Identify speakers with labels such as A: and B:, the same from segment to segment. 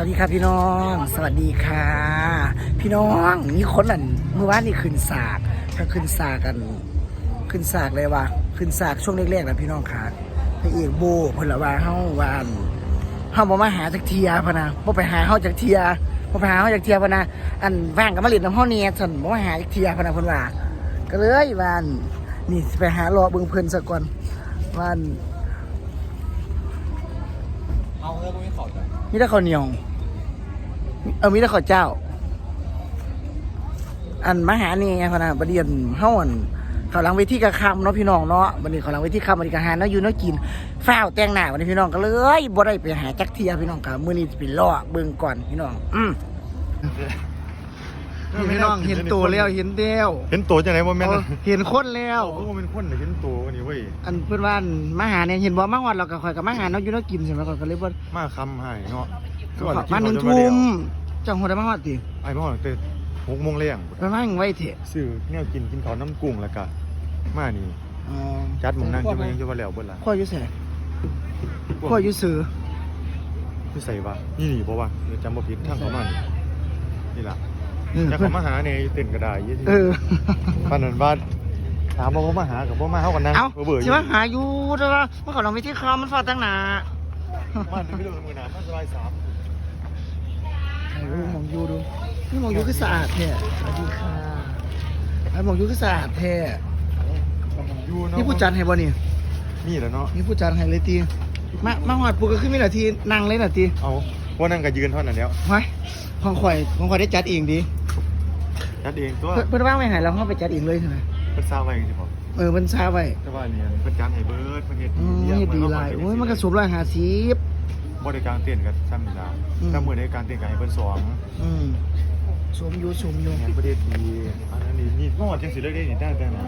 A: วัสดีครับพี่น้อง สวัสดีค่ะ พี่น้องมีคนนั่นเมื่อวานนี่ขึ้นสากถ้าขึ้นสากกัน ขึ้นสากเลยวะขึ้นสากช่วงแรกๆนะพี่น้องค่ะพระเอกโบเพิ่นละว่าเฮาวาอันเฮาบ่มาหาจักเทียพะนะบ่ไปหาเฮาจักเทียบ่ไปหาเฮาจักเทียพะนะอันว่างก็มาเล่นน้ำเฮาเนี่ยซั่นบ่มาหาจักเทียพะนะเพิ่นว่าก็เลยวันนี่ไปหารอเบิ่งเพิ่นซะก่อนวัน
B: เอาเฮ้ยกูไม่ขอจ้ะ
A: มีแต่ข้าวเหนียว เออมีแต่ข้าวเจ้า อันมหานี่ไงพะนะประเดียนเฮาอันเขาหลังเวทีกระคำเนาะพี่น้องเนาะวันนี้เขาหลังเวทีคำวันนี้กะหาเนาะอยู่เนาะกินฝ้าวแต่งหน้าวันนี้พี่น้องก็เลยบ่ได้ไปหาจักเทียพี่น้องกับมื้อนี้สิไปล่อเบิ่งก่อนพี่น้อง อืม นี่พี่น้องเห็นตัวแล้วเห็นเดียว
B: เห็นตัวจังไหนว่าแม่น
A: เห็นคนแล้ว
B: เอ้าเป็นคนน่ะเห็นตัวกันนี่เว้ย
A: อันเพื่อนว่าอันมาหาเนี่ยเห็นบ่มาฮอดเราก็คอยกับมาหาเนาะอยู่เนาะกินใช่ไหมก็เลยบ่
B: มาคำให้เนาะ
A: มาหนึ่งทุ่มจังหัวได้มาฮอดติ
B: ไอ้พ่อแต่หกโมงเลี้ยง
A: ไปมาหยังไว้เถอะ
B: ซื้อแนวกินกินข้าวน้ำกุ้งแล้วก็มานี่
A: อ๋อ
B: จัดหมึงนั่งจะมายังจะมาแล้วเบิดล่ะ
A: พ่ออยู่ไสพ่ออยู่ซื้อ
B: คือใส่ว่านี่นี่บ่ว่าเดี๋ยวจำบ่ผิดทางเขามานี่นี่ล่ะ
A: เออ
B: อยากเขามาหาเนี่ยเต้นก็ได้ยี่สิ
A: เออ
B: ปานนั้นว่าถามว่าบ่มาหากับบ่มาเฮากันนั่ง
A: เอ้า
B: เบื่อๆอ
A: สิ
B: ยู่
A: ว่าหาอยู่แต่ว่าเมื่อก่อนเราไม่ที่คามันฟาดตั้งหนา
B: มันไม่รู้มือหนามันสบายสาม
A: ไอ้มองอยู่ดูนี่มองอยู่คือสะอาดแท้สวัสดีค่ะไอ้มองอยู่คือสะอาดแท้
B: อยู่เนาะ
A: นี่ผู้จัดให้บ่นี่
B: นี่แหละเนาะ
A: นี่ผู้จัดให้เลยตีมามาฮอดปุ๊กก็ขึ้นมีหน้าที่นั่งเลยน่ะตี
B: เอา ว่านั่งก็ยืนเท่านั้นแล้ว
A: ไว้ของข่อยของข่อยได้จัดเองดี
B: จัดเองตัว
A: เพิ่นเพิ่นว่างไม่หายเราเข้าไปจัดเองเลยใช่ไหม
B: เพิ่นซาไว้สิบ่
A: เออมันซาไว้
B: แต่ว่าเนี่ยเพิ่นจัดให้เบิดเพิ่นเฮ็ด
A: อืม
B: เลี้ยง
A: นี่
B: ไว้
A: ดี
B: เนาะ
A: หลาย
B: เพิ่
A: โอ้ย
B: เฮ็ด
A: มันก็สมร้อยห้าสิบ
B: บ่ได้กลางเต้นท์ก็ซ้ำนี่ล่ะ
A: อืม
B: ถ้ามื้อใดกลางเต้นท์ก็ให้เพิ่นสอน
A: อืมสมอยู่สมอยู่
B: งานประเทศดีอันนั้นนี่นี่บ่ว่าจังสิเลยเด้นี่ได้แต่นะ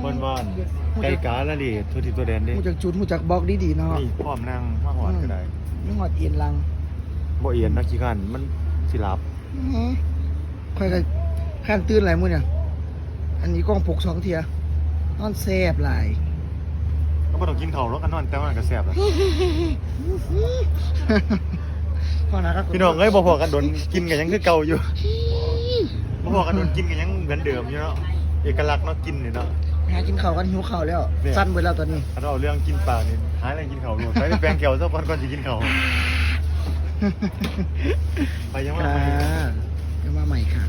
B: เพิ่นว่าไก่กาละเลทั่วทิศทั่วแดนเด้
A: หูจักจุดหูจักบอกดีดีๆเนาะ
B: นี่พร้อมนั่งมาหอดก็ได้
A: นี่หอดเอียนลัง
B: บ่เอียนนักขี้ขันมันสิหลับ
A: อื้อหือค่อยก็ข้านตื่นหลายมื้อเนี่ย อันนี้กล้องปลุกสองเทียนอนแซ่บหลาย
B: ก็บ่ต้องกินข้าวแล้วกันนอนแต่ว่าก็แซ่บแล้ว
A: พ่อนะครับ
B: พี่น้องเอ้ยบ่พอกันโดนกินกันยังคือเก่าอยู่บ่พอกันโดนกินกันยังเหมือนเดิมอยู่เนาะเอกลักษณ์เนาะกินนี่เนาะ
A: หากินข้าวกันหิวข้าวแล้ว
B: เนี่ย
A: สั้นไปแล้วตอนนี้
B: ถ้าเราเรื่องกินปลานี่หาอะไรกินข้าวโลดไปแปลงแก้วซะก่อนก่อนสิกินข้าว ไปยังว่า
A: ค่ะ
B: ไป
A: เดี๋ยวมาใหม่ค่ะ